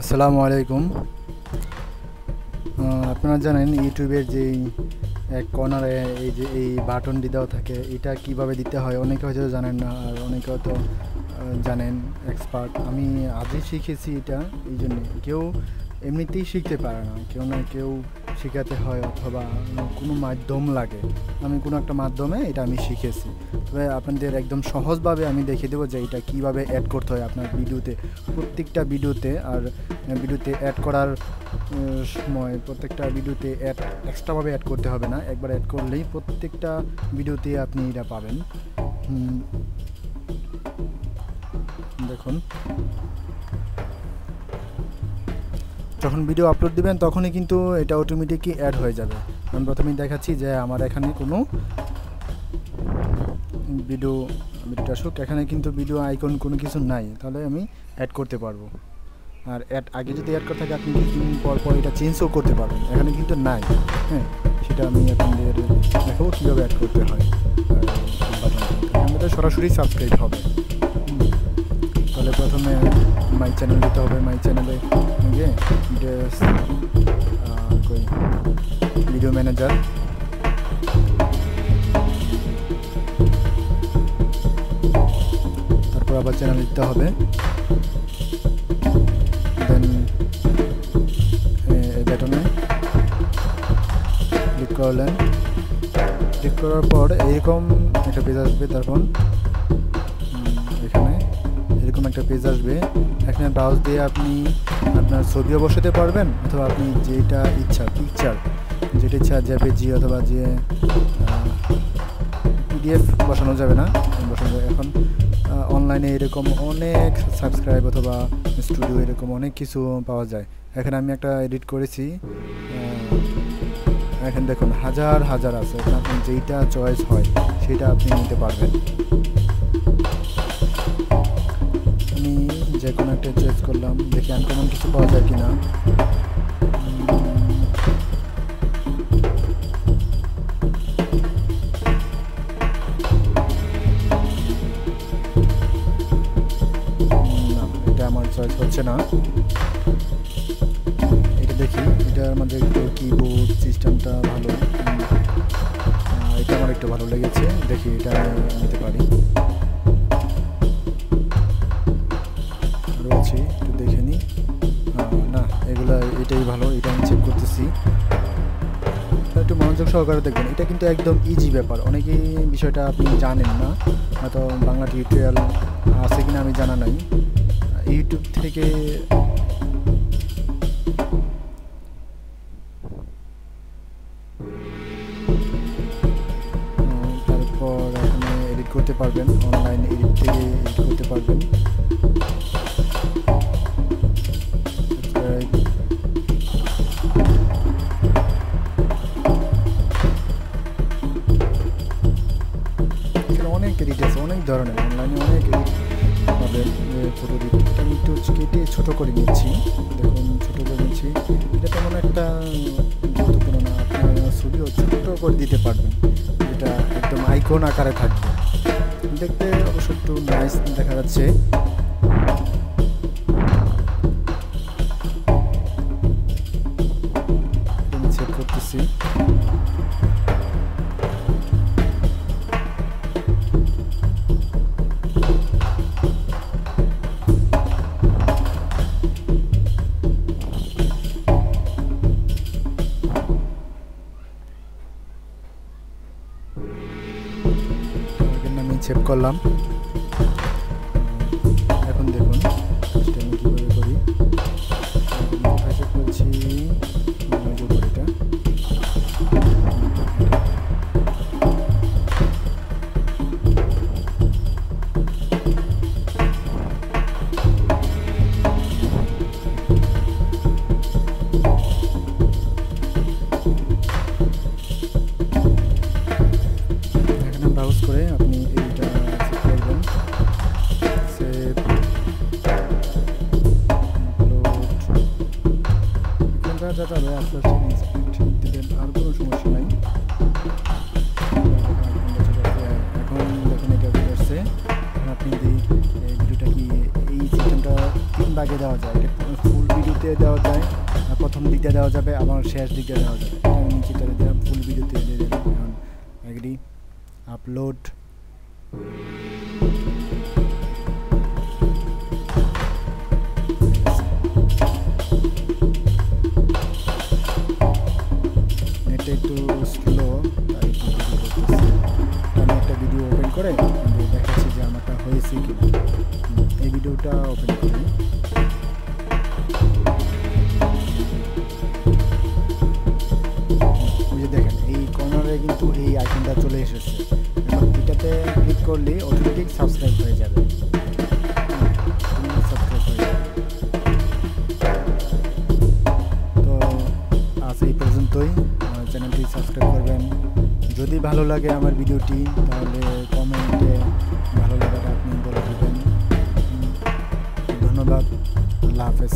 আসসালামু আলাইকুম। আপনারা জানেন ইউটিউবের যে এক কর্নারে এই যে এই বাটনটি দেওয়া থাকে, এটা কীভাবে দিতে হয়? অনেকে হয়তো জানেন না, আর অনেকে হয়তো জানেন এক্সপার্ট আমি আজই শিখেছি এটা এই জন্যে কেউ এমনিতেই শিখতে পারে না, কেউ না কেউ শেখাতে হয় অথবা কোনো মাধ্যম লাগে। আমি কোনো একটা মাধ্যমে এটা আমি শিখেছি। তবে আপনাদের একদম সহজভাবে আমি দেখিয়ে দেবো যে এটা কীভাবে অ্যাড করতে হয় আপনার ভিডিওতে। প্রত্যেকটা ভিডিওতে আর ভিডিওতে অ্যাড করার সময় প্রত্যেকটা ভিডিওতে অ্যাড এক্সট্রাভাবে অ্যাড করতে হবে না। একবার অ্যাড করলেই প্রত্যেকটা ভিডিওতে আপনি এটা পাবেন। দেখুন। যখন ভিডিও আপলোড দিবেন, তখনই কিন্তু এটা অটোমেটিকই অ্যাড হয়ে যাবে। আমি প্রথমেই দেখাচ্ছি যে আমার এখানে কোনো ভিডিও ভিডিওটা আসুক, এখানে কিন্তু ভিডিও আইকন কোনো কিছু নাই। তাহলে আমি অ্যাড করতে পারব। আর অ্যাড আগে যদি অ্যাড করে থাকে, আপনি কিছুদিন পর পর এটা চেঞ্জও করতে পারবেন। এখানে কিন্তু নাই হ্যাঁ? সেটা আমি আপনাদের দেখাবো কীভাবে অ্যাড করতে হয়। আমাদের সরাসরি সাবস্ক্রাইব হবে। তাহলে প্রথমে মাই চ্যানেল দিতে হবে মাই চ্যানেলে গিয়ে ভিডিও ম্যানেজার তারপর আবার চ্যানেল দিতে হবে। দেন বাটনে ক্লিক করলেন। ক্লিক করার পর এরকম একটা পেজ আসবে তারপর একটা পেজ আসবে। এখানে ব্রাউজ দিয়ে আপনি আপনার ছবিও বসাতে পারবেন অথবা আপনি যেটা ইচ্ছা পিকচার যেটা ইচ্ছা জেপেজি অথবা যে পিডিএফ বসানো যাবে না। বসানো যাবে। এখন অনলাইনে এরকম অনেক সাবস্ক্রাইব অথবা স্টুডিও এরকম অনেক কিছু পাওয়া যায়। এখানে আমি একটা এডিট করেছি। এখন দেখুন, হাজার হাজার আছে। এখানে যেইটা চয়েস হয়, সেটা আপনি নিতে পারবেন। যে কোনো একটা চয়েস করলাম, দেখি আনকমন কিছু পাওয়া যায় কিনা। আমার চয়েস হচ্ছে না। এটা দেখি, এটার মধ্যে একটু কিবোর্ড সিস্টেমটা ভালো। এটা আমার একটু ভালো লেগেছে। দেখি, এটা নিতে পারি। সহকারে দেখবেন। এটা কিন্তু একদম ইজি ব্যাপার। অনেকেই বিষয়টা আপনি জানেন না। হয়তো বাংলা টিউটোরিয়াল আছে কিনা আমি জানা নাই। ইউটিউব থেকে তারপর আপনি এডিট করতে পারবেন। অনলাইন এডিট থেকে এডিট করতে পারবেন। ধরনের অনলাইনে অনেক ছোটো ফটো আমি একটু কেটে ছোটো করে নিচ্ছি দেখুন, ছোটো করে নিচ্ছি এটা তেমন একটা গুরুত্বপূর্ণ না। আপনার ছবিও ছোটো করে দিতে পারবেন। এটা একদম আইকন আকারে থাকবে। দেখতে অবশ্য একটু নাইস দেখা যাচ্ছে। সেভ করলাম দেওয়া যায় ফুল ভিডিও ভিডিওতে দেওয়া যায় প্রথম দিকটা দেওয়া যাবে আবার শেষ দিকটা দেওয়া যাবে। আমি দিলাম ফুল ভিডিওতে দিয়ে দিলাম এখন এগ্রি আপলোড নেটটা একটু স্লো একটু ভিডিও ওপেন করে দেখাচ্ছি যে আমারটা হয়েছে কি না হুম, এই ভিডিওটা ওপেন করি দেখেন, এই কর্নারে কিন্তু এই আইকনটা চলে এসেছে। এখন এটাতে ক্লিক করলে অটোমেটিক সাবস্ক্রাইব হয়ে যাবে। সাবস্ক্রাইব হয়ে যাবে। তো আজ এই পর্যন্তই। চ্যানেলটি সাবস্ক্রাইব করবেন। যদি ভালো লাগে আমার ভিডিওটি, তাহলে কমেন্টে ভালো লাগাটা আপনি বলে দেবেন ধন্যবাদ আল্লাহ হাফেজ